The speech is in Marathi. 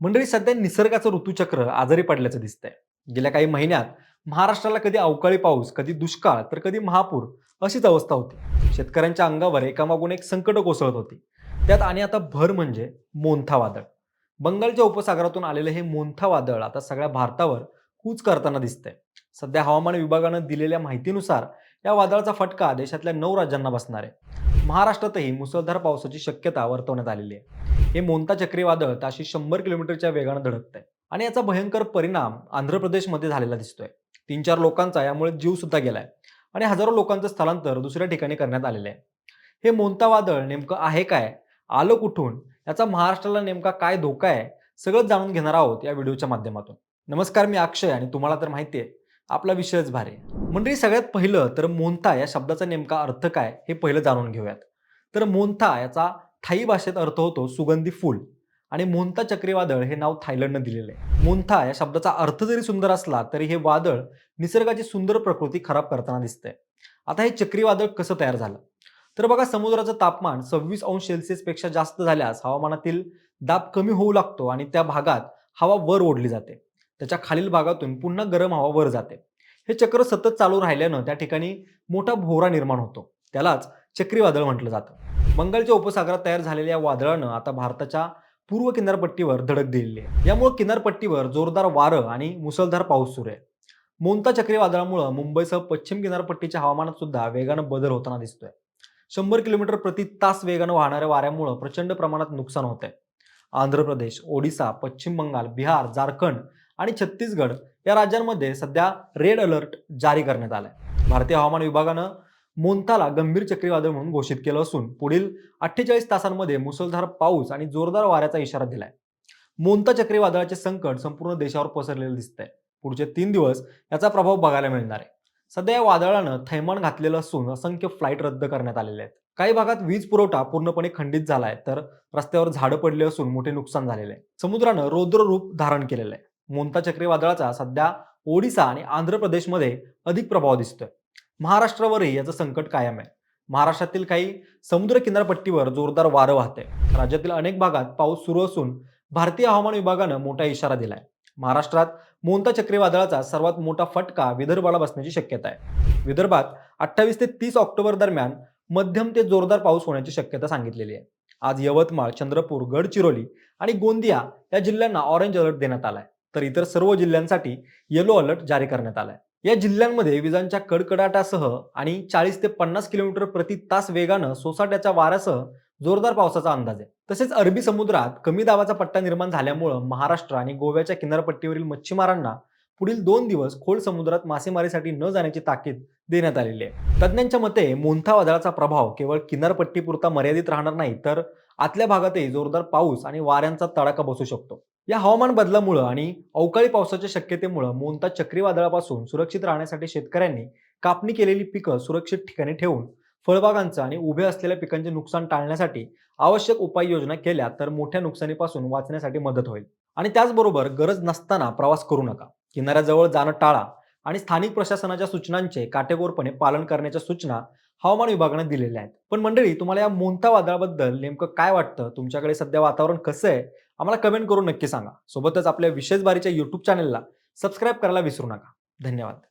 मंडळी सध्या निसर्गाचं ऋतूचक्र आजारी पडल्याचं दिसतंय. गेल्या काही महिन्यात महाराष्ट्राला कधी अवकाळी पाऊस कधी दुष्काळ तर कधी महापूर अशीच अवस्था होती. शेतकऱ्यांच्या अंगावर एकामागून एक संकट कोसळत होती. त्यात आणि आता भर म्हणजे मोंथा वादळ. बंगालच्या उपसागरातून आलेलं हे मोंथा वादळ आता सगळ्या भारतावर कूच करताना दिसतंय. सध्या हवामान विभागानं दिलेल्या माहितीनुसार या वादळाचा फटका देशातल्या नऊ राज्यांना बसणार आहे. महाराष्ट्रातही मुसळधार पावसाची शक्यता वर्तवण्यात आलेली आहे. हे मोंता चक्रीवादळ ताशी शंभर किलोमीटरच्या वेगानं धडकतंय आणि याचा भयंकर परिणाम आंध्र प्रदेशमध्ये झालेला दिसतोय. तीन चार लोकांचा यामुळे जीव सुद्धा गेलाय आणि हजारो लोकांचं स्थलांतर दुसऱ्या ठिकाणी करण्यात आलेलं आहे. हे मोंता वादळ नेमकं आहे काय? आलं कुठून? याचा महाराष्ट्राला नेमका काय धोका आहे? सगळं जाणून घेणार आहोत या व्हिडिओच्या माध्यमातून. नमस्कार मी अक्षय आणि तुम्हाला तर माहिती आहे आपला विषयच भारी आहे. मंडळी सगळ्यात पहिलं तर मोंथा या शब्दाचा नेमका अर्थ काय हे पहिलं जाणून घेऊयात. तर मोंथा याचा थाई भाषेत अर्थ होतो सुगंधी फूल. आणि मोंथा चक्रीवादळ हे नाव थायलंडनं दिलेलं आहे. मोंथा या शब्दाचा अर्थ जरी सुंदर असला तरी हे वादळ निसर्गाची सुंदर प्रकृती खराब करताना दिसतंय. आता हे चक्रीवादळ कसं तयार झालं? तर बघा समुद्राचं तापमान सव्वीस अंश सेल्सिअसपेक्षा जास्त झाल्यास हवामानातील दाब कमी होऊ लागतो आणि त्या भागात हवा वर ओढली जाते. त्याच्या खालील भागातून पुन्हा गरम हवा वर जाते. हे चक्र सतत चालू राहिल्यानं त्या ठिकाणी मोठा भोवरा निर्माण होतो. त्यालाच चक्रीवादळ म्हटलं जातं. बंगालच्या उपसागरात तयार झालेल्या या वादळानं आता भारताच्या पूर्व किनारपट्टीवर धडक दिलेली आहे. यामुळे किनारपट्टीवर जोरदार वारं आणि मुसळधार पाऊस सुरू आहे. मोंता चक्रीवादळामुळे मुंबईसह पश्चिम किनारपट्टीच्या हवामानात सुद्धा वेगानं बदल होताना दिसतोय. शंभर किलोमीटर प्रति तास वेगानं वाहणाऱ्या वाऱ्यामुळे प्रचंड प्रमाणात नुकसान होत आहे आंध्र प्रदेश ओडिसा पश्चिम बंगाल बिहार झारखंड आणि छत्तीसगड या राज्यांमध्ये सध्या रेड अलर्ट जारी करण्यात आलाय. भारतीय हवामान विभागानं मोंताला गंभीर चक्रीवादळ म्हणून घोषित केलं असून पुढील अठ्ठेचाळीस तासांमध्ये मुसळधार पाऊस आणि जोरदार वाऱ्याचा इशारा दिलाय. मोंता चक्रीवादळाचे संकट संपूर्ण देशावर पसरलेलं दिसतंय. पुढचे तीन दिवस याचा प्रभाव बघायला मिळणार आहे. सध्या या वादळानं थैमान घातलेलं असून असंख्य फ्लाईट रद्द करण्यात आलेले आहेत. काही भागात वीज पुरवठा पूर्णपणे खंडित झालाय तर रस्त्यावर झाडं पडली असून मोठे नुकसान झालेले आहे. समुद्रानं रौद्र रूप धारण केलेलं आहे. मोंता चक्रीवादळाचा सध्या ओडिसा आणि आंध्र प्रदेशमध्ये अधिक प्रभाव दिसतोय. महाराष्ट्रावरही याचं संकट कायम आहे. महाराष्ट्रातील काही समुद्र किनारपट्टीवर जोरदार वारं वाहते राज्यातील अनेक भागात पाऊस सुरू असून भारतीय हवामान विभागानं मोठा इशारा दिलाय. महाराष्ट्रात मोंता चक्रीवादळाचा सर्वात मोठा फटका विदर्भाला बसण्याची शक्यता आहे. विदर्भात अठ्ठावीस ते तीस ऑक्टोबर दरम्यान मध्यम ते जोरदार पाऊस होण्याची शक्यता सांगितलेली आहे. आज यवतमाळ चंद्रपूर गडचिरोली आणि गोंदिया या जिल्ह्यांना ऑरेंज अलर्ट देण्यात आलाय. तर इतर सर्व जिल्ह्यांसाठी येलो अलर्ट जारी करण्यात आलाय. या जिल्ह्यांमध्ये विजांच्या कडकडाटासह आणि चाळीस ते पन्नास किलोमीटर प्रति तास वेगानं सोसाट्याच्या वाऱ्यासह जोरदार पावसाचा अंदाज आहे. तसेच अरबी समुद्रात कमी दाबाचा पट्टा निर्माण झाल्यामुळं महाराष्ट्र आणि गोव्याच्या किनारपट्टीवरील मच्छीमारांना पुढील दोन दिवस खोल समुद्रात मासेमारीसाठी न जाण्याची ताकीद देण्यात आलेली आहे. तज्ज्ञांच्या मते मोंथा वादळाचा प्रभाव केवळ किनारपट्टीपुरता मर्यादित राहणार नाही तर आतल्या भागातही जोरदार पाऊस आणि वाऱ्यांचा तडाखा बसू शकतो. या हवामान बदलामुळं आणि अवकाळी पावसाच्या शक्यतेमुळं मोनता चक्रीवादळापासून सुरक्षित राहण्यासाठी शेतकऱ्यांनी कापणी केलेली पिकं सुरक्षित ठिकाणी ठेवून फळबागांचं आणि उभ्या असलेल्या पिकांचे नुकसान टाळण्यासाठी आवश्यक उपाययोजना केल्या तर मोठ्या नुकसानीपासून वाचण्यासाठी मदत होईल. आणि त्याचबरोबर गरज नसताना प्रवास करू नका. किनाऱ्याजवळ जाणं टाळा आणि स्थानिक प्रशासनाच्या सूचनांचे काटेकोरपणे पालन करण्याच्या सूचना हवामान विभागाने दिलेल्या आहेत. पण मंडळी तुम्हाला या मोंता वादळाबद्दल नेमकं काय वाटतं? तुमच्याकडे सध्या वातावरण कसं आहे? आम्हाला कमेंट करून नक्की सांगा. सोबतच आपल्या विशेष बारीच्या युट्यूब चॅनेलला सबस्क्राईब करायला विसरू नका. धन्यवाद.